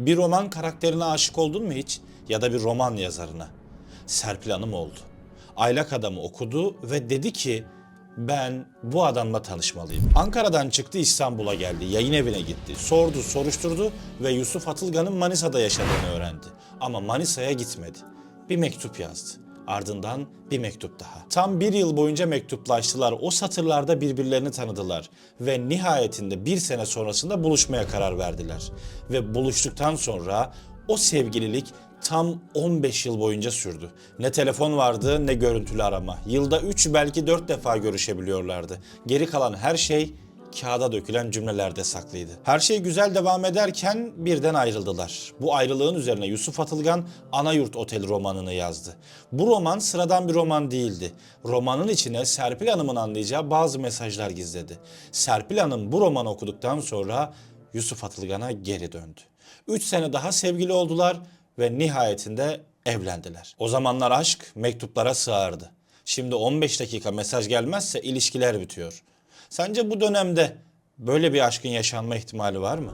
Bir roman karakterine aşık oldun mu hiç? Ya da bir roman yazarına? Serpil Hanım oldu. Aylak Adam'ı okudu ve dedi ki ben bu adamla tanışmalıyım. Ankara'dan çıktı İstanbul'a geldi. Yayın evine gitti. Sordu, soruşturdu ve Yusuf Atılgan'ın Manisa'da yaşadığını öğrendi. Ama Manisa'ya gitmedi. Bir mektup yazdı. Ardından bir mektup daha. Tam bir yıl boyunca mektuplaştılar. O satırlarda birbirlerini tanıdılar. Ve nihayetinde bir sene sonrasında buluşmaya karar verdiler. Ve buluştuktan sonra o sevgililik tam 15 yıl boyunca sürdü. Ne telefon vardı ne görüntülü arama. Yılda 3 belki 4 defa görüşebiliyorlardı. Geri kalan her şey kağıda dökülen cümlelerde saklıydı. Her şey güzel devam ederken birden ayrıldılar. Bu ayrılığın üzerine Yusuf Atılgan Anayurt Oteli romanını yazdı. Bu roman sıradan bir roman değildi. Romanın içine Serpil Hanım'ın anlayacağı bazı mesajlar gizledi. Serpil Hanım bu romanı okuduktan sonra Yusuf Atılgan'a geri döndü. 3 sene daha sevgili oldular ve nihayetinde evlendiler. O zamanlar aşk mektuplara sığardı. Şimdi 15 dakika mesaj gelmezse ilişkiler bitiyor. Sence bu dönemde böyle bir aşkın yaşanma ihtimali var mı?